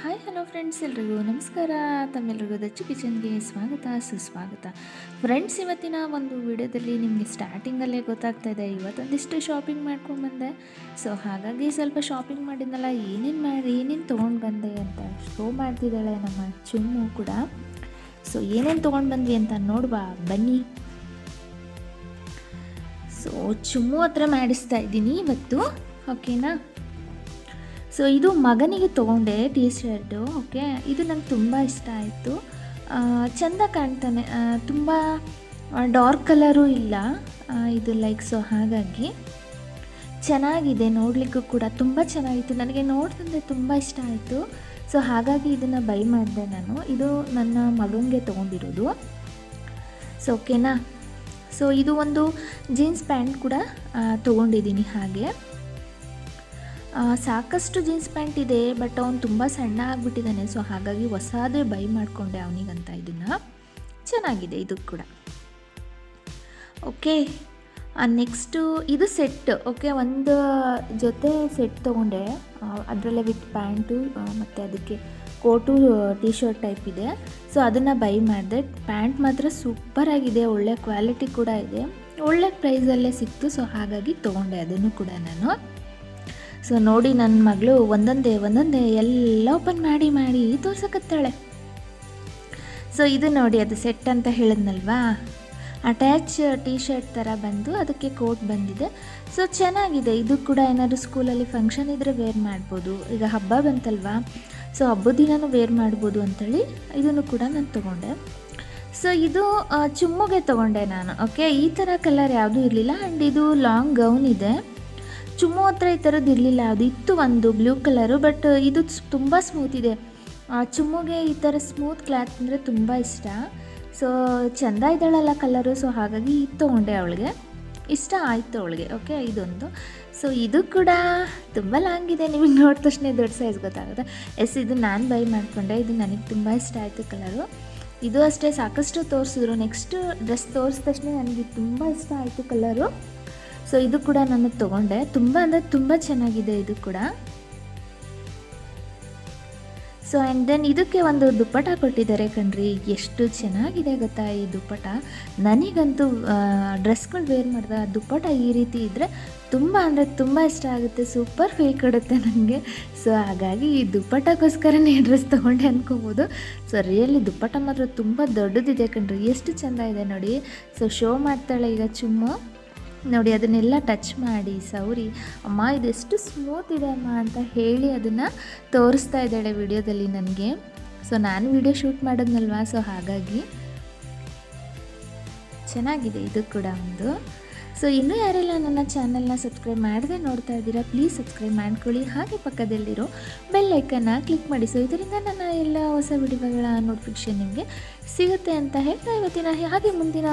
Hi hello friends ಎಲ್ರಿಗೂ ನಮಸ್ಕಾರ. ತಮ್ಮೆಲ್ರಿಗೂ ದಚ್ಚು ಕಿಚನ್ಗೆ ಸ್ವಾಗತ, ಸುಸ್ವಾಗತ. ಫ್ರೆಂಡ್ಸ್ ಇವತ್ತಿನ ಒಂದು ವಿಡಿಯೋದಲ್ಲಿ ನಿಮಗೆ ಸ್ಟಾರ್ಟಿಂಗಲ್ಲೇ ಗೊತ್ತಾಗ್ತಾ ಇದೆ. ಇವತ್ತೊಂದಿಷ್ಟು ಶಾಪಿಂಗ್ ಮಾಡ್ಕೊಂಡ್ಬಂದೆ ಸೊ ಹಾಗಾಗಿ ಸ್ವಲ್ಪ ಶಾಪಿಂಗ್ ಮಾಡಿದ್ನಲ್ಲ, ಏನೇನು ಮಾಡಿ, ಏನೇನು ತೊಗೊಂಡು ಬಂದೆ ಅಂತ ಶೋ ಮಾಡ್ತಿದ್ದಾಳೆ ನಮ್ಮ ಚುಮ್ಮು ಕೂಡ. ಸೊ ಏನೇನು ತೊಗೊಂಡು ಬಂದ್ವಿ ಅಂತ ನೋಡುವ ಬನ್ನಿ. ಸೊ ಚುಮ್ಮು ಹತ್ರ ಮಾಡಿಸ್ತಾ ಇದ್ದೀನಿ ಇವತ್ತು. ಓಕೆನಾ ಸೊ ಇದು ಮಗನಿಗೆ ತೊಗೊಂಡೆ ಟೀ ಶರ್ಟು ಓಕೆ ಇದು ನಂಗೆ ತುಂಬ ಇಷ್ಟ ಆಯಿತು. ಚೆಂದ ಕಾಣ್ತಾನೆ. ತುಂಬ ಡಾರ್ಕ್ ಕಲರು ಇಲ್ಲ. ಇದು ಲೈಕ್ ಸೊ ಹಾಗಾಗಿ ಚೆನ್ನಾಗಿದೆ, ನೋಡಲಿಕ್ಕೂ ಕೂಡ ತುಂಬ ಚೆನ್ನಾಗಿತ್ತು. ನನಗೆ ನೋಡ್ತಂದರೆ ತುಂಬ ಇಷ್ಟ ಆಯಿತು. ಸೊ ಹಾಗಾಗಿ ಇದನ್ನು ಬೈ ಮಾಡಿದೆ ನಾನು. ಇದು ನನ್ನ ಮಗನಿಗೆ ತೊಗೊಂಡಿರೋದು. ಸೊ ಓಕೆನಾ ಸೊ ಇದು ಒಂದು ಜೀನ್ಸ್ ಪ್ಯಾಂಟ್ ಕೂಡ ತೊಗೊಂಡಿದ್ದೀನಿ ಹಾಗೆ. ಸಾಕಷ್ಟು ಜೀನ್ಸ್ ಪ್ಯಾಂಟ್ ಇದೆ, ಬಟ್ ಅವನು ತುಂಬ ಸಣ್ಣ ಆಗಿಬಿಟ್ಟಿದ್ದಾನೆ ಸೊ ಹಾಗಾಗಿ ಹೊಸದೇ ಬೈ ಮಾಡಿಕೊಂಡೆ ಅವನಿಗಂತ ಇದನ್ನು. ಚೆನ್ನಾಗಿದೆ ಇದು ಕೂಡ. ಓಕೆ ನೆಕ್ಸ್ಟು ಇದು ಸೆಟ್ ಓಕೆ ಒಂದು ಜೊತೆ ಸೆಟ್ ತೊಗೊಂಡೆ. ಅದರಲ್ಲೇ ವಿತ್ ಪ್ಯಾಂಟು ಮತ್ತು ಅದಕ್ಕೆ ಕೋಟು ಟಿ ಶರ್ಟ್ ಟೈಪ್ ಇದೆ. ಸೊ ಅದನ್ನು ಬೈ ಮಾಡಿದೆ. ಪ್ಯಾಂಟ್ ಮಾತ್ರ ಸೂಪರಾಗಿದೆ ಒಳ್ಳೆ ಕ್ವಾಲಿಟಿ ಕೂಡ ಇದೆ. ಒಳ್ಳೆ ಪ್ರೈಸಲ್ಲೇ ಸಿಕ್ತು. ಸೊ ಹಾಗಾಗಿ ತೊಗೊಂಡೆ ಅದನ್ನು ಕೂಡ ನಾನು. ಸೊ ನೋಡಿ ನನ್ನ ಮಗಳು ಒಂದೊಂದೇ ಒಂದೊಂದೇ ಎಲ್ಲ ಓಪನ್ ಮಾಡಿ ಮಾಡಿ ತೋರ್ಸಕತ್ತಾಳೆ. ಸೊ ಇದು ನೋಡಿ ಅದು ಸೆಟ್ ಅಂತ ಹೇಳಿದ್ನಲ್ವಾ? ಅಟ್ಯಾಚ್ ಟೀ ಶರ್ಟ್ ಥರ ಬಂದು ಅದಕ್ಕೆ ಕೋಟ್ ಬಂದಿದೆ. ಸೊ ಚೆನ್ನಾಗಿದೆ. ಇದು ಕೂಡ ಏನಾದರೂ ಸ್ಕೂಲಲ್ಲಿ ಫಂಕ್ಷನ್ ಇದ್ದರೆ ವೇರ್ ಮಾಡ್ಬೋದು. ಈಗ ಹಬ್ಬ ಬಂತಲ್ವಾ? ಸೊ ಹಬ್ಬದ ದಿನನೂ ವೇರ್ ಮಾಡ್ಬೋದು ಅಂಥೇಳಿ ಇದನ್ನು ಕೂಡ ನಾನು ತೊಗೊಂಡೆ. ಸೊ ಇದು ಚುಮ್ಮಗೆ ತೊಗೊಂಡೆ ನಾನು ಓಕೆ ಈ ಥರ ಕಲರ್ ಯಾವುದೂ ಇರಲಿಲ್ಲ. ಆ್ಯಂಡ್ ಇದು ಲಾಂಗ್ ಗೌನ್ ಇದೆ. ಚುಮ್ಮು ಹತ್ರ ಈ ಥರದ್ದು ಇರಲಿಲ್ಲ. ಅದು ಇತ್ತು ಒಂದು ಬ್ಲೂ ಕಲರು ಬಟ್ ಇದು ತುಂಬ ಸ್ಮೂತ್ ಇದೆ. ಚುಮ್ಮುಗೆ ಈ ಥರ ಸ್ಮೂತ್ ಕ್ಲಾತ್ ಅಂದರೆ ತುಂಬ ಇಷ್ಟ. ಸೊ ಚೆಂದ ಇದ್ದಾಳಲ್ಲ ಕಲರು ಸೊ ಹಾಗಾಗಿ ಇದು ತೊಗೊಂಡೆ ಅವಳಿಗೆ. ಇಷ್ಟ ಆಯಿತು ಅವಳಿಗೆ ಓಕೆ ಇದೊಂದು. ಸೊ ಇದು ಕೂಡ ತುಂಬ ಲಾಂಗ್ ಇದೆ. ನಿಮಗೆ ನೋಡಿದ ತಕ್ಷಣ ದೊಡ್ಡ ಸೈಜ್ ಗೊತ್ತಾಗುತ್ತೆ. ಎಸ್ ಇದು ನಾನು ಬೈ ಮಾಡಿಕೊಂಡೆ. ಇದು ನನಗೆ ತುಂಬ ಇಷ್ಟ ಆಯಿತು ಕಲರು ಇದು ಅಷ್ಟೇ, ಸಾಕಷ್ಟು ತೋರಿಸಿದ್ರು. ನೆಕ್ಸ್ಟ್ ಡ್ರೆಸ್ ತೋರಿಸಿದ ತಕ್ಷಣ ನನಗೆ ತುಂಬ ಇಷ್ಟ ಆಯಿತು ಕಲರು ಸೊ ಇದು ಕೂಡ ನಾನು ತೊಗೊಂಡೆ. ತುಂಬ ಅಂದರೆ ತುಂಬ ಚೆನ್ನಾಗಿದೆ ಇದು ಕೂಡ. ಸೊ ಆ್ಯಂಡ್ ದೆನ್ ಇದಕ್ಕೆ ಒಂದು ದುಪ್ಪಟ ಕೊಟ್ಟಿದ್ದಾರೆ ಕಣ್ರಿ. ಎಷ್ಟು ಚೆನ್ನಾಗಿದೆ ಗೊತ್ತಾ ಈ ದುಪ್ಪಟ ನನಗಂತೂ ಡ್ರೆಸ್ಗಳು ವೇರ್ ಮಾಡಿದ ದುಪ್ಪಟ ಈ ರೀತಿ ಇದ್ದರೆ ತುಂಬ ಅಂದರೆ ತುಂಬ ಇಷ್ಟ ಆಗುತ್ತೆ. ಸೂಪರ್ ಫೀಲ್ ಕೊಡುತ್ತೆ ನನಗೆ ಸೊ ಹಾಗಾಗಿ ಈ ದುಪ್ಪಟಕ್ಕೋಸ್ಕರನೇ ಡ್ರೆಸ್ ತೊಗೊಂಡೆ ಅನ್ಕೋಬೋದು. ಸೊ ರಿಯಲಿ ದುಪ್ಪಟ ಮಾತ್ರ ತುಂಬ ದೊಡ್ಡದಿದೆ ಕಣ್ರಿ. ಎಷ್ಟು ಚೆಂದ ಇದೆ ನೋಡಿ. ಸೊ ಶೋ ಮಾಡ್ತಾಳೆ ಈಗ ಚುಮ್ಮು. ನೋಡಿ, ಅದನ್ನೆಲ್ಲ ಟಚ್ ಮಾಡಿ, ಸೌರಿ, ಅಮ್ಮ, ಇದೆಷ್ಟು ಸ್ಮೂತ್ ಇದೆ ಅಮ್ಮ ಅಂತ ಹೇಳಿ ಅದನ್ನು ತೋರಿಸ್ತಾ ಇದ್ದಾಳೆ ವಿಡಿಯೋದಲ್ಲಿ ನನಗೆ. ಸೊ ನಾನು ವಿಡಿಯೋ ಶೂಟ್ ಮಾಡೋದ್ನಲ್ವಾ? ಸೊ ಹಾಗಾಗಿ ಚೆನ್ನಾಗಿದೆ ಇದು ಕೂಡ ಒಂದು. ಸೊ ಇನ್ನೂ ಯಾರೆಲ್ಲ ನನ್ನ ಚಾನಲ್ನ ಸಬ್ಸ್ಕ್ರೈಬ್ ಮಾಡದೆ ನೋಡ್ತಾ ಇದ್ದೀರಾ ಪ್ಲೀಸ್ ಸಬ್ಸ್ಕ್ರೈಬ್ ಮಾಡ್ಕೊಳ್ಳಿ. ಹಾಗೆ ಪಕ್ಕದಲ್ಲಿರೋ ಬೆಲ್ ಐಕನ್ನ ಕ್ಲಿಕ್ ಮಾಡಿ. ಸೊ ಇದರಿಂದ ನನ್ನ ಎಲ್ಲ ಹೊಸ ವಿಡಿಯೋಗಳ ನೋಟಿಫಿಕೇಷನ್ ನಿಮಗೆ ಸಿಗುತ್ತೆ ಅಂತ ಹೇಳ್ತಾ ಇವತ್ತಿನ ಹಾಗೆ ಮುಂದಿನ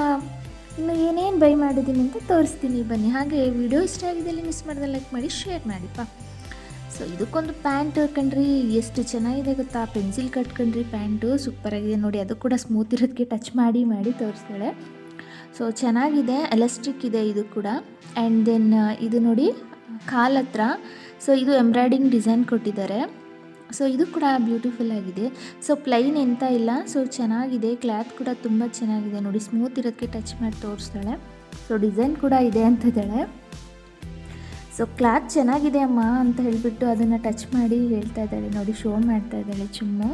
ಇನ್ನು ಏನೇನು ಬೈ ಮಾಡಿದ್ದೀನಿ ಅಂತ ತೋರಿಸ್ತೀನಿ. ಬನ್ನಿ. ಹಾಗೆ ವಿಡಿಯೋ ಇಷ್ಟ ಆಗಿದ್ದಲ್ಲಿ ಮಿಸ್ ಮಾಡಿದ್ರೆ ಲೈಕ್ ಮಾಡಿ ಶೇರ್ ಮಾಡಿಪ್ಪ. ಸೊ ಇದಕ್ಕೊಂದು ಪ್ಯಾಂಟ್ ಕಣ್ರಿ ಎಷ್ಟು ಚೆನ್ನಾಗಿದೆ ಗೊತ್ತಾ? ಪೆನ್ಸಿಲ್ ಕಟ್ಕೊಂಡ್ರಿ ಪ್ಯಾಂಟು ಸೂಪರಾಗಿದೆ ನೋಡಿ. ಅದು ಕೂಡ ಸ್ಮೂತ್ ಇರೋದಕ್ಕೆ ಟಚ್ ಮಾಡಿ ಮಾಡಿ ತೋರಿಸ್ತಾಳೆ. ಸೊ ಚೆನ್ನಾಗಿದೆ ಎಲಾಸ್ಟಿಕ್ ಇದೆ ಇದು ಕೂಡ. ಆ್ಯಂಡ್ ದೆನ್ ಇದು ನೋಡಿ, ಕಾಲ್ ಹತ್ರ. ಸೊ ಇದು ಎಂಬ್ರಾಯ್ಡಿಂಗ್ ಡಿಸೈನ್ ಕೊಟ್ಟಿದ್ದಾರೆ. ಸೊ ಇದು ಕೂಡ ಬ್ಯೂಟಿಫುಲ್ ಆಗಿದೆ. ಸೊ ಪ್ಲೈನ್ ಎಂತ ಇಲ್ಲ. ಸೊ ಚೆನ್ನಾಗಿದೆ. ಕ್ಲಾತ್ ಕೂಡ ತುಂಬ ಚೆನ್ನಾಗಿದೆ. ನೋಡಿ ಸ್ಮೂತ್ ಇರೋದಕ್ಕೆ ಟಚ್ ಮಾಡಿ ತೋರಿಸ್ತಾಳೆ. ಸೊ ಡಿಸೈನ್ ಕೂಡ ಇದೆ ಅಂತಿದ್ದಾಳೆ. ಸೊ ಕ್ಲಾತ್ ಚೆನ್ನಾಗಿದೆ ಅಮ್ಮ ಅಂತ ಹೇಳಿಬಿಟ್ಟು ಅದನ್ನು ಟಚ್ ಮಾಡಿ ಹೇಳ್ತಾ ಇದ್ದಾಳೆ. ನೋಡಿ ಶೋ ಮಾಡ್ತಾ ಇದ್ದಾಳೆ ಚುಮ್ಮು.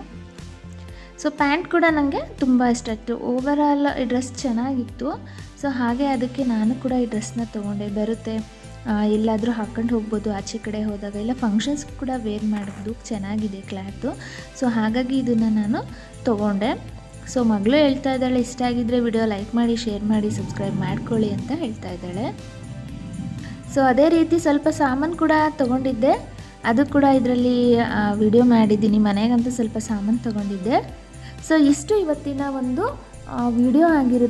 ಸೊ ಪ್ಯಾಂಟ್ ಕೂಡ ನನಗೆ ತುಂಬ ಇಷ್ಟ ಆಯಿತು ಓವರಾಲ್ ಈ ಡ್ರೆಸ್ ಚೆನ್ನಾಗಿತ್ತು. ಸೊ ಹಾಗೆ ಅದಕ್ಕೆ ನಾನು ಕೂಡ ಈ ಡ್ರೆಸ್ನ ತೊಗೊಂಡೆ. ಬರುತ್ತೆ. ಎಲ್ಲಾದರೂ ಹಾಕ್ಕೊಂಡು ಹೋಗ್ಬೋದು. ಆಚೆ ಕಡೆ ಹೋದಾಗ ಇಲ್ಲ ಫಂಕ್ಷನ್ಸ್ ಕೂಡ ವೇರ್ ಮಾಡೋದು ಚೆನ್ನಾಗಿದೆ ಕ್ಲಾತು ಸೊ ಹಾಗಾಗಿ ಇದನ್ನು ನಾನು ತೊಗೊಂಡೆ. ಸೊ ಮಗಳು ಹೇಳ್ತಾ ಇದ್ದಾಳೆ, ಇಷ್ಟ ಆಗಿದ್ದರೆ ವಿಡಿಯೋ ಲೈಕ್ ಮಾಡಿ ಶೇರ್ ಮಾಡಿ ಸಬ್ಸ್ಕ್ರೈಬ್ ಮಾಡ್ಕೊಳ್ಳಿ ಅಂತ ಹೇಳ್ತಾ ಇದ್ದಾಳೆ. ಸೊ ಅದೇ ರೀತಿ ಸ್ವಲ್ಪ ಸಾಮಾನು ಕೂಡ ತೊಗೊಂಡಿದ್ದೆ. ಅದು ಕೂಡ ಇದರಲ್ಲಿ ವಿಡಿಯೋ ಮಾಡಿದ್ದೀನಿ. ಮನೆಗಂತೂ ಸ್ವಲ್ಪ ಸಾಮಾನು ತೊಗೊಂಡಿದ್ದೆ. ಸೊ ಇಷ್ಟು ಇವತ್ತಿನ ಒಂದು ವಿಡಿಯೋ ಆಗಿರುತ್ತೆ.